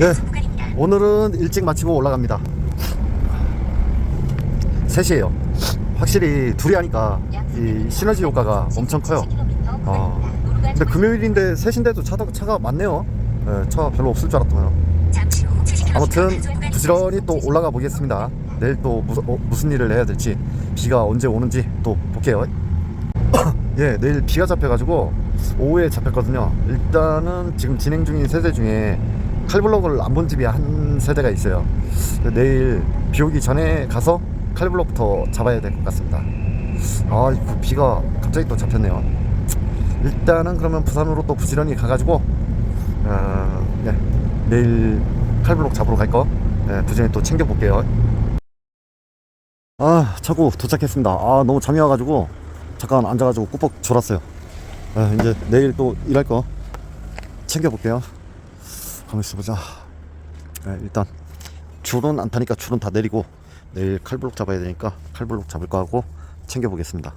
네, 오늘은 일찍 마치고 올라갑니다. 3시에요. 확실히 둘이 하니까 이 시너지 효과가 엄청 커요. 아, 근데 금요일인데 3시인데도 차가, 차가 많네요. 네, 차가 별로 없을 줄 알았더라고요. 아무튼 부지런히 또 올라가 보겠습니다. 내일 또 무, 어, 무슨 일을 해야 될지 비가 언제 오는지 또 볼게요. 예, 내일 비가 잡혀가지고 오후에 잡혔거든요. 일단은 지금 진행 중인 세대 중에 칼블록을 안 본 집이 한 세대가 있어요. 내일 비 오기 전에 가서 칼블록부터 잡아야 될 것 같습니다. 아, 이 비가 갑자기 또 잡혔네요. 일단은 그러면 부산으로 또 부지런히 가가지고 어, 네, 내일 칼블록 잡으러 갈 거 네, 부지런히 또 챙겨볼게요. 아, 차고 도착했습니다. 아, 너무 잠이 와가지고 잠깐 앉아가지고 꾸벅 졸았어요. 아, 이제 내일 또 일할 거 챙겨볼게요. 가만 있어 보자. 네, 일단 줄은 안 타니까 줄은 다 내리고 내일 칼블록 잡아야 되니까 칼블록 잡을 거 하고 챙겨보겠습니다.